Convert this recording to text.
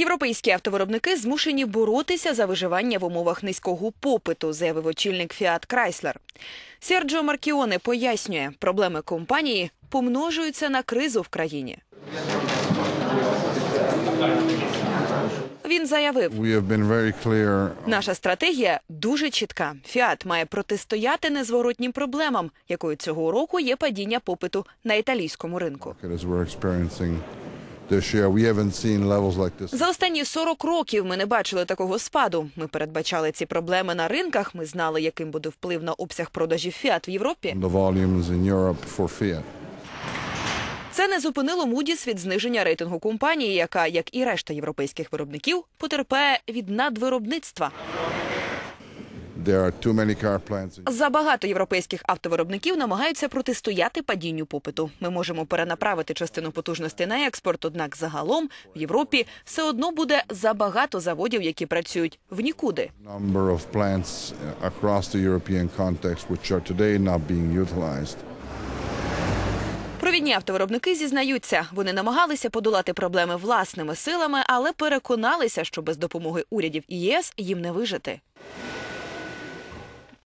Європейські автовиробники змушені боротися за виживання в умовах низького попиту, заявив очільник Фіат Крайслер. Серджо Маркіоне пояснює, проблеми компанії помножуються на кризу в країні. Він заявив, наша стратегія дуже чітка. Фіат має протистояти незворотнім проблемам, якою цього року є падіння попиту на італійському ринку. За останні 40 років ми не бачили такого спаду. Ми передбачали ці проблеми на ринках. Ми знали, яким буде вплив на обсяг продажів Фіат в Європі. Fiat. Це не зупинило Moody's від зниження рейтингу компанії, яка, як і решта європейських виробників, потерпає від надвиробництва. Забагато європейських автовиробників намагаються протистояти падінню попиту. Ми можемо перенаправити частину потужностей на експорт, однак загалом в Європі все одно буде забагато заводів, які працюють в нікуди. Uh. Провідні автовиробники зізнаються, вони намагалися подолати проблеми власними силами, але переконалися, що без допомоги урядів і ЄС їм не вижити.